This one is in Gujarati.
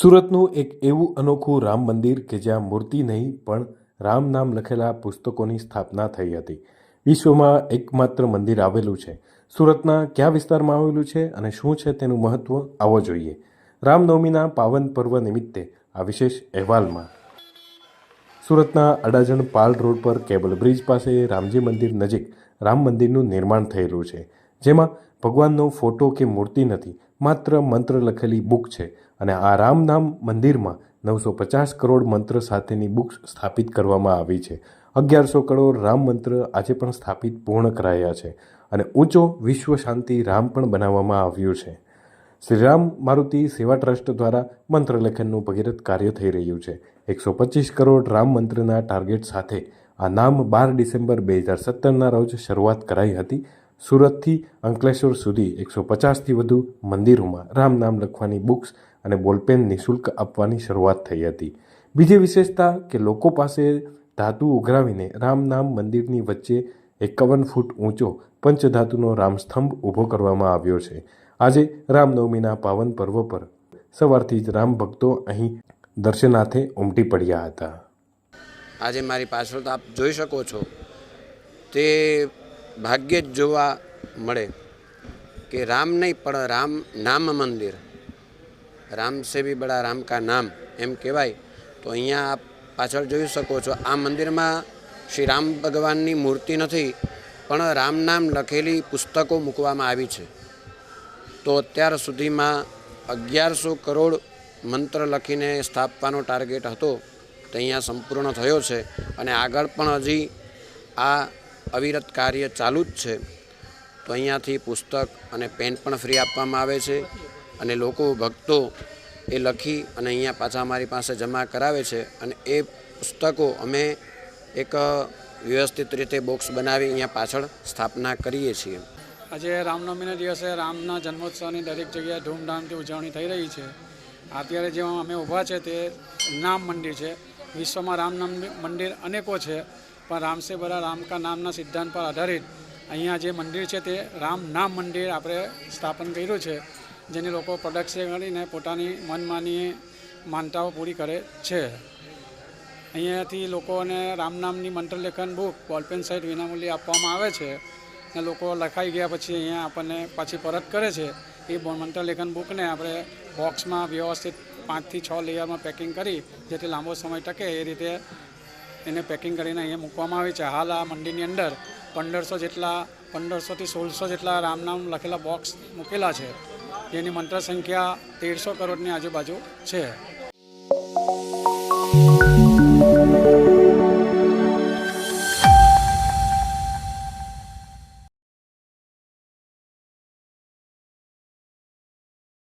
સુરતનું એક એવું અનોખું રામ મંદિર કે જ્યાં મૂર્તિ નહીં, પણ રામ નામ લખેલા પુસ્તકોની સ્થાપના થઈ હતી. વિશ્વમાં એકમાત્ર મંદિર આવેલું છે. સુરતના કયા વિસ્તારમાં આવેલું છે અને શું છે તેનું મહત્વ આવો જોઈએ. રામનવમીના પાવન પર્વ નિમિત્તે આ વિશેષ અહેવાલમાં. સુરતના અડાજણ પાલ રોડ પર કેબલ બ્રિજ પાસે રામજી મંદિર નજીક રામ મંદિરનું નિર્માણ થયેલું છે. જેમાં ભગવાનનો ફોટો કે મૂર્તિ નથી, માત્ર મંત્ર લખેલી બુક છે અને આ રામ નામ મંદિરમાં નવસો પચાસ કરોડ મંત્ર સાથેની બુક્સ સ્થાપિત કરવામાં આવી છે. અગિયારસો કરોડ રામ મંત્ર આજે પણ સ્થાપિત પૂર્ણ કરાયા છે અને ઊંચો વિશ્વ શાંતિ રામ પણ બનાવવામાં આવ્યું છે. શ્રીરામ મારુતિ સેવા ટ્રસ્ટ દ્વારા મંત્ર લેખનનું ભગીરથ કાર્ય થઈ રહ્યું છે. એકસો પચીસ કરોડ રામ મંત્રના ટાર્ગેટ સાથે આ નામ બાર ડિસેમ્બર બે હજાર સત્તરના રોજ શરૂઆત કરાઈ હતી સુરતથી અંકલેશ્વર સુધી એકસો પચાસથી વધુ મંદિરોમાં રામ નામ લખવાની બુક્સ અને બોલપેન નિઃશુલ્ક આપવાની શરૂઆત થઈ હતી. બીજી વિશેષતા કે લોકો પાસે ધાતુ ઉઘરાવીને રામ નામ મંદિરની વચ્ચે એકાવન ફૂટ ઊંચો પંચધાતુનો રામસ્તંભ ઊભો કરવામાં આવ્યો છે. આજે રામનવમીના પાવન પર્વ પર સવારથી જ રામ ભક્તો અહીં દર્શનાર્થે ઉમટી પડ્યા હતા. આજે મારી પાછળ તો આપ જોઈ શકો છો. તે ભાગ્યે જ જોવા મળે કે રામ નહીં, પણ રામ નામ મંદિર. રામ સે બી બડા રામ કા નામ એમ કહેવાય. તો અહીંયા આપ પાછળ જોઈ શકો છો, આ મંદિરમાં શ્રી રામ ભગવાનની મૂર્તિ નથી, પણ રામ નામ લખેલી પુસ્તકો મૂકવામાં આવી છે. તો અત્યાર સુધીમાં અગિયારસો કરોડ મંત્ર લખીને સ્થાપવાનો ટાર્ગેટ હતો, તે અહીંયા સંપૂર્ણ થયો છે. અને આગળ પણ હજી આ અવિરત કાર્ય ચાલુ જ છે. તો અહીંયાથી પુસ્તક અને પેન પણ ફ્રી આપવામાં આવે છે અને લોકો, ભક્તો એ લખી અને અહીંયા પાછા અમારી પાસે જમા કરાવે છે અને એ પુસ્તકો અમે એક વ્યવસ્થિત રીતે બોક્સ બનાવી અહીંયા પાછળ સ્થાપના કરીએ છીએ. આજે રામનવમીના દિવસે રામના જન્મોત્સવની દરેક જગ્યાએ ધૂમધામથી ઉજવણી થઈ રહી છે. અત્યારે જે અમે ઊભા છે તે નામ મંદિર છે. વિશ્વમાં રામ મંદિર અનેકો છે. પણ રામસે બરા રામ નામના સિદ્ધાંત પર આધારિત અહીંયા જે મંદિર છે તે રામ નામ મંદિર આપણે સ્થાપન કર્યું છે, જેની લોકો પ્રદક્ષિણ કરીને પોતાની મનમાની માનતાઓ પૂરી કરે છે. અહીંયાથી લોકોને રામ નામની મંત્રલેખન બુક બોલપેન સહિત વિનામૂલ્યે આપવામાં આવે છે ને લોકો લખાઈ ગયા પછી અહીંયા આપણને પાછી પરત કરે છે. એ મંત્રલેખન બુકને આપણે બોક્સમાં વ્યવસ્થિત પાંચથી છ લેયરમાં પેકિંગ કરી, જેથી લાંબો સમય ટકે એ રીતે એને પેકિંગ કરીને અહીંયા મૂકવામાં આવે છે. હાલ આ મંડીની અંદર પંદરસો જેટલા, પંદરસોથી સોળસો જેટલા રામનામ લખેલા બોક્સ મૂકેલા છે. જેની મંત્ર સંખ્યા તેરસો કરોડની આજુબાજુ છે.